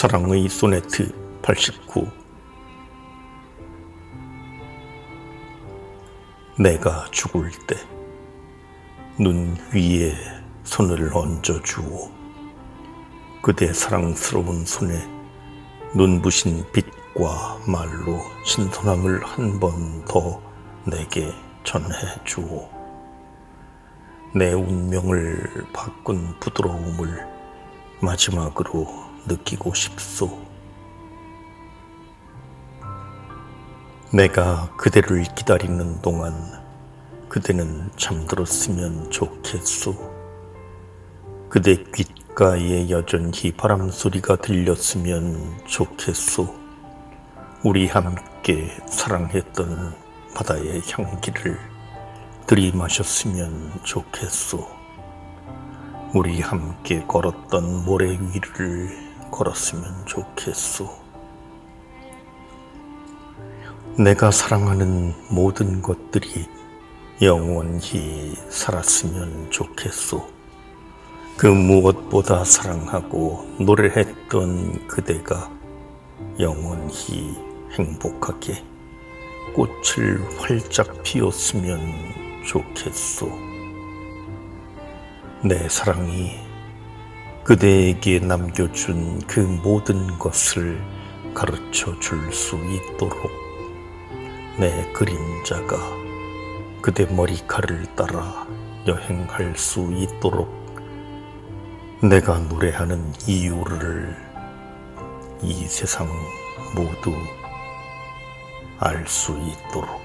사랑의 소네트 89 내가 죽을 때 눈 위에 손을 얹어 주오. 그대 사랑스러운 손에 눈부신 빛과 말로 신선함을 한 번 더 내게 전해 주오. 내 운명을 바꾼 부드러움을 마지막으로 느끼고 싶소. 내가 그대를 기다리는 동안 그대는 잠들었으면 좋겠소. 그대 귓가에 여전히 바람 소리가 들렸으면 좋겠소. 우리 함께 사랑했던 바다의 향기를 들이마셨으면 좋겠소. 우리 함께 걸었던 모래 위를 걸었으면 좋겠소. 내가 사랑하는 모든 것들이 영원히 살았으면 좋겠소. 그 무엇보다 사랑하고 노래했던 그대가 영원히 행복하게 꽃을 활짝 피웠으면 좋겠소. 내 사랑이 그대에게 남겨준 그 모든 것을 가르쳐 줄 수 있도록 내 그림자가 그대 머리칼을 따라 여행할 수 있도록 내가 노래하는 이유를 이 세상 모두 알 수 있도록